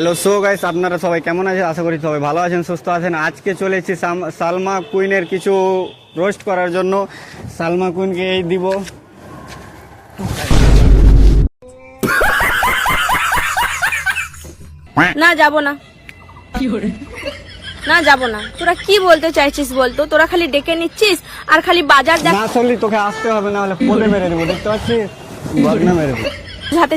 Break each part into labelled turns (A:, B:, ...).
A: Hello so guys আপনারা সবাই কেমন আছেন? আশা করি সবাই ভালো আছেন সুস্থ আছেন। আজকে চলেছি সালমা কুইনের কিছু রোস্ট করার জন্য। সালমা কুইনকে এই দিব।
B: না যাব না। না যাব না। তোরা কি বলতে চাইছিস বলতো? তোরা খালি ডেকে নিচ্ছিস আর খালি বাজার
A: না আসলে তোকে আসতে হবে না হলে পোলে মেরে দেবো দেখতে পাচ্ছিস? মেরে দেবো।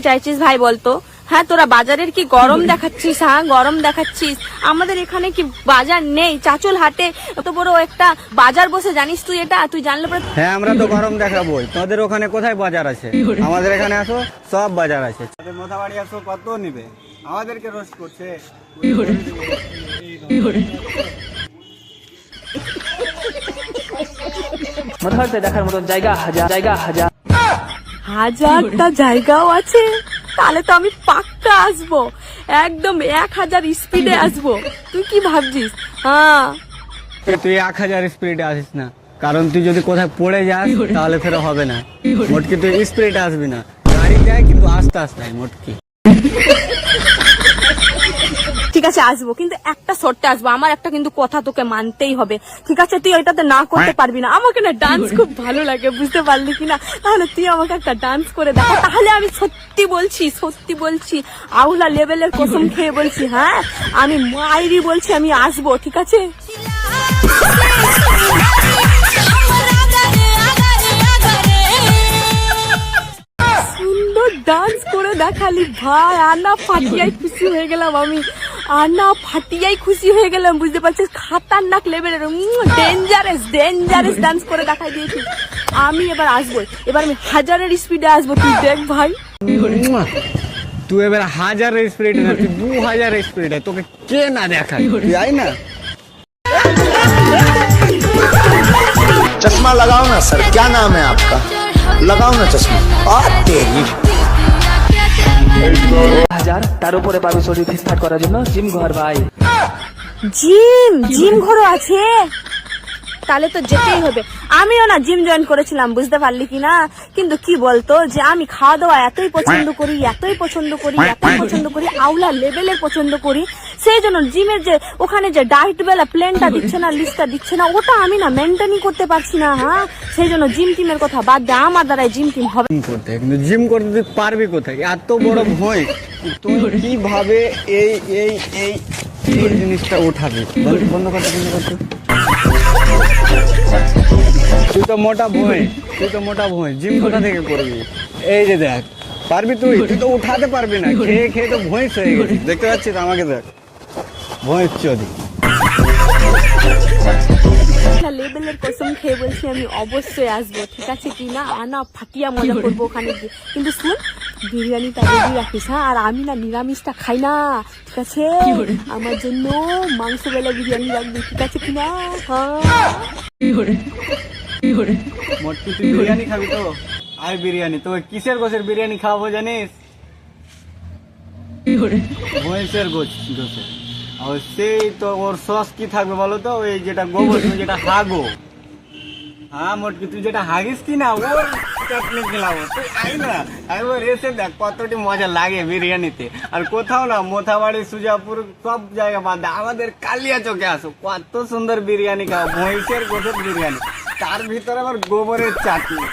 B: চাইছিস ভাই বলতো? হ্যাঁ তোরা বাজারের কি গরম দেখাচ্ছিস হ্যাঁ? গরম দেখাচ্ছিস। আমাদের এখানে কি বাজার নেই? চাচল হাটে এত বড় একটা বাজার বসে জানিস তুই এটা? তুই জানলে পরে
A: হ্যাঁ আমরা তো গরম দেখাবো তোদের ওখানে কোথায় বাজার আছে? আমাদের এখানে আসো সব বাজার আছে। তাদের মোথাবাড়ি আসো কত নিবে? আমাদেরকে রোস্ট করছে।
C: দেখার মতন জায়গা হাজার জায়গা হাজার।
B: হাজারটা জায়গাও আছে। তাহলে তো আমি পাক্কা আসব। একদম এক হাজার স্পিডে আসব। তুই কি ভাবছিস? হ্যাঁ।
A: তুই এক হাজার স্পিডে আসিস না। কারণ তুই যদি কোথায় পড়ে যাস তাহলে ফের হবে না। মোটকি তুই স্পিডে আসবি না। গাড়ি যায় কিন্তু আস্তে আস্তে মোটকি।
B: ঠিক আছে আসব। কিন্তু একটা শর্তে আসব। আমার একটা কিন্তু কথা তোকে মানতেই হবে। ঠিক আছে তুই ওইটাতে না করতে পারবি না। আমাকে না ডান্স খুব ভালো লাগে বুঝতে পারলি কিনা? তাহলে তুই আমাকে একটা ডান্স করে দেখা। তাহলে আমি সত্যি বলছি সত্যি বলছি। আউলা লেভেলের কসম খেয়ে বলছি হ্যাঁ? আমি মাইরি বলছি আমি আসব ঠিক আছে? সুন্দর ডান্স করে দেখালি ভাই। আনা ফাটিয়াই খুশি হয়ে গেলাম আমি। আনা ফাটিয়াই খুশি হয়ে গেলাম বুঝতে পারছিস খাতারনাক লেভেলের ডেঞ্জারাস ডেঞ্জারাস ডান্স করে দেখাই দিয়েছি আমি এবার আসবো এবার আমি হাজারের স্পিডে আসবো তুই দেখ ভাই
A: মুয়া। তুই এবার হাজারের স্পিরিটে না তুই দু হাজারের স্পিরিটে তোকে কে না দেখায় তুই আই না
D: चश्मा लगाओ ना सर क्या नाम है आपका लगाओ ना चश्मा और तेरी
C: হাজার, তার উপরে পাবে শরীর ফিট করার জন্য জিম ঘর ভাই।
B: জিম জিম ঘরও আছে? তাহলে তো যেতেই হবে। আমিও না জিম জয়েন করেছিলাম, বুঝতে পারলি কি না? কিন্তু কি বলতো যে আমি খাওয়া দাওয়া এতই পছন্দ করি, এতই পছন্দ করি, এতই পছন্দ করি, আউলা লেভেলের পছন্দ করি, সেই জন্য জিমের যে ওখানে যে ডায়েট বেলা প্ল্যানটা দিচ্ছে না লিস্টটা দিচ্ছে না, ওটা আমি না মেনটেনই করতে পারছি না হ্যাঁ? সেই জন্য জিম টিমের কথা বাদ দে, আমার দ্বারাই জিম টিম হবে।
A: করতে, কিন্তু জিম করতে তুই পারবি কোথায়? এত বড় ভয়, তুই কীভাবে এই এই এই এই জিনিসটা উঠাবি? বন্ধ করতে বন্ধ করতে তুই তো মোটা ভয় তুই তো মোটা ভয় জিম কোথা থেকে করবি? এই যে দেখ, পারবি তুই? তুই তো উঠাতে পারবি না, খেয়ে খেয়ে তো ভয়েস হয়ে গেছে দেখতে পাচ্ছিস? আমাকে দেখ। ভয়েস চদি।
B: লেবেলের কসম খেয়ে বলছি, আমি অবশ্যই আসব, ঠিক আছে কি না আনা ফাটিয়া মজা করব ওখানে গিয়ে। কিন্তু শুন বিরিয়ানিটা রেডি রাখিস হ্যাঁ? আর আমি না নিরামিষটা খাই না ঠিক আছে? আমার জন্য মাংস বেলা বিরিয়ানি রাখবি ঠিক আছে কি না হ্যাঁ
A: তুই বিরিয়ানি খাবি তো? আয় বিরিয়ানি তো কিসের গোছের বিরিয়ানি খাওয়াবো জানিস? ভয়েসের গোছ গোছের। আর সেই তো ওর সস কি থাকবে বলো তো? ওই যেটা গোবর তুমি যেটা হাগো। হ্যাঁ মোটকি তুই যেটা হাগিস কি না? ওর এসে দেখ কতটি মজা লাগে বিরিয়ানিতে আর কোথাও না মোথাবাড়ি সুজাপুর সব জায়গা বাদ আমাদের কালিয়া চোখে আসো কত সুন্দর বিরিয়ানি খাও মহিষের গোছের বিরিয়ানি তার ভিতরে আবার গোবরের চাটনি